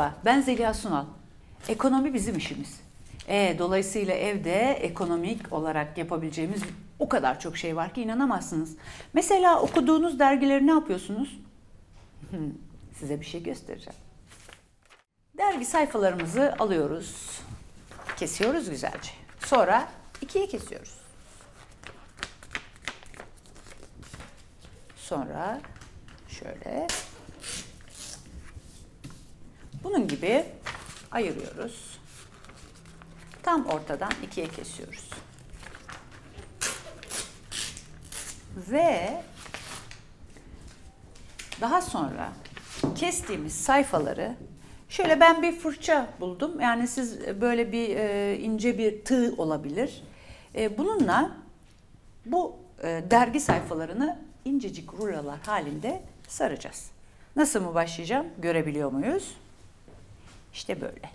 Merhaba, ben Zeliha Sunal. Ekonomi bizim işimiz. E, dolayısıyla evde ekonomik olarak yapabileceğimiz o kadar çok şey var ki inanamazsınız. Mesela okuduğunuz dergileri ne yapıyorsunuz? Hmm, Size bir şey göstereceğim. Dergi sayfalarımızı alıyoruz. Kesiyoruz güzelce. Sonra ikiye kesiyoruz. Sonra şöyle bunun gibi ayırıyoruz. Tam ortadan ikiye kesiyoruz. Ve daha sonra kestiğimiz sayfaları şöyle ben bir fırça buldum. Yani siz böyle bir e, ince bir tığ olabilir. E, bununla bu e, dergi sayfalarını incecik rulolar halinde saracağız. Nasıl mı başlayacağım? Görebiliyor muyuz? İşte böyle.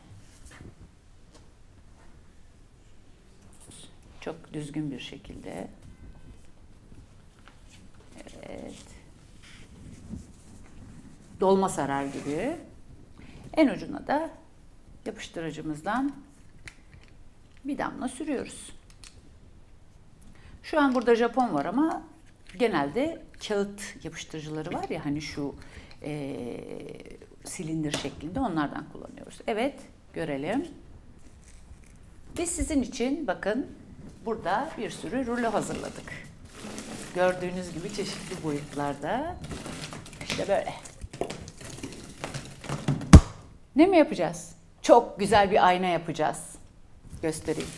Çok düzgün bir şekilde. Evet. Dolma sarar gibi. En ucuna da yapıştırıcımızdan bir damla sürüyoruz. Şu an burada Japon var ama genelde kağıt yapıştırıcıları var ya hani şu e, silindir şeklinde onlardan kullanıyoruz. Evet görelim. Biz sizin için bakın burada bir sürü rulo hazırladık. Gördüğünüz gibi çeşitli boyutlarda. İşte böyle. Ne mi yapacağız? Çok güzel bir ayna yapacağız. Göstereyim.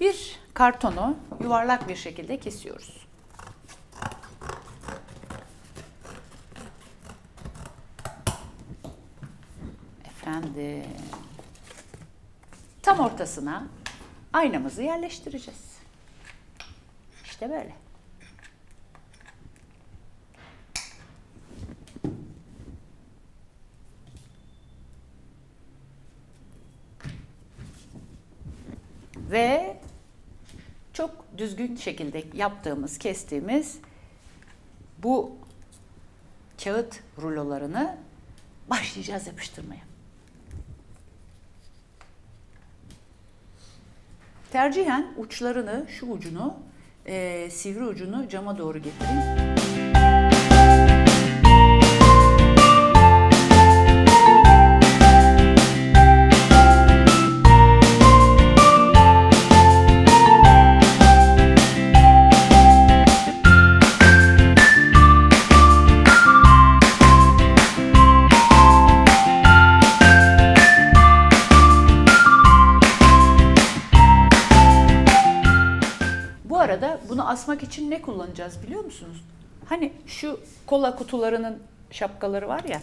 Bir kartonu yuvarlak bir şekilde kesiyoruz. Efendim. Tam ortasına aynamızı yerleştireceğiz. İşte böyle. Ve çok düzgün şekilde yaptığımız, kestiğimiz bu kağıt rulolarını başlayacağız yapıştırmaya. Tercihen uçlarını, şu ucunu, e, sivri ucunu cama doğru getirin. Asmak için ne kullanacağız biliyor musunuz? Hani şu kola kutularının şapkaları var ya,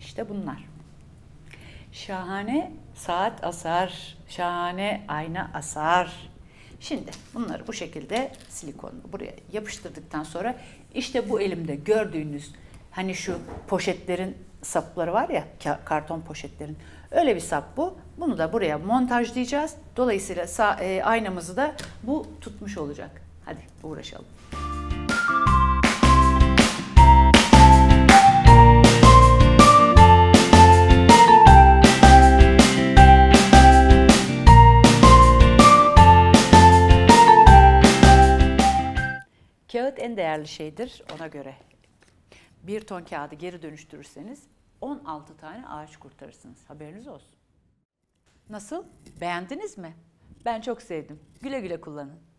işte bunlar. Şahane saat asar, şahane ayna asar. Şimdi bunları bu şekilde silikonlu buraya yapıştırdıktan sonra işte bu elimde gördüğünüz hani şu poşetlerin sapları var ya ka- karton poşetlerin öyle bir sap bu. Bunu da buraya montajlayacağız. Dolayısıyla sağ, e, aynamızı da bu tutmuş olacak. Hadi uğraşalım. Kağıt en değerli şeydir ona göre. Bir ton kağıdı geri dönüştürürseniz 16 tane ağaç kurtarırsınız. Haberiniz olsun. Nasıl? Beğendiniz mi? Ben çok sevdim. Güle güle kullanın.